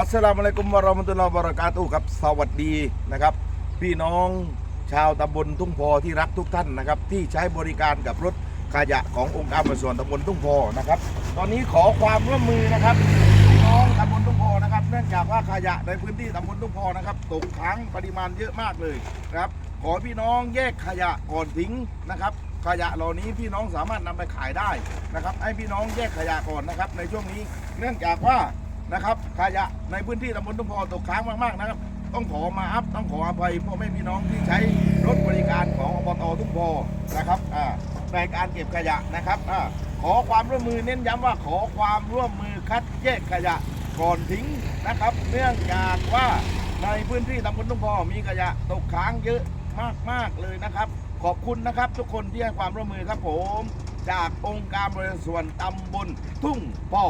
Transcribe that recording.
ัสสลามอะลัยกุมวะเราะมะตุลลอฮ์วะบะเราะกาตุฮ์ครับสวัสดีนะครับ พี่น้องชาวตำบลทุ่งพอที่รักทุกท่านนะครับ ที่ใช้บริการกับรถขยะขององค์การบริหารส่วนตำบลทุ่งพอนะครับ ตอนนี้ขอความร่วมมือนะครับพี่น้องตำบลทุ่งพอนะครับ เนื่องจากว่าขยะในพื้นที่ตำบลทุ่งพอนะครับตกค้างปริมาณเยอะมากเลยนะครับขอพี่น้องแยกขยะก่อนทิ้งนะครับ ขยะเหล่านี้พี่น้องสามารถนำไปขายได้นะครับ ให้พี่น้องแยกขยะก่อนนะครับ ในช่วงนี้เนื่องจากว่า นะครับขยะในพื้นที่ตำบลทุ่งพอตกค้างมากๆนะครับ ต้องขอมาอัพต้องขออภัยพ่อแม่พี่น้องที่ใช้รถบริการของอบตทุ่งพอนะครับในการเก็บขยะนะครับอขอความร่วมมือเน้นย้ำว่าขอความร่วมมือคัดแยกขยะก่อนทิ้งนะครับ เนื่องจากว่าในพื้นที่ตำบลทุ่งพอมีขยะตกค้างเยอะมากๆเลยนะครับ ขอบคุณนะครับ ทุกคนที่ให้ความร่วมมือครับผม จากองค์การบริหารส่วนตำบลทุ่งพอ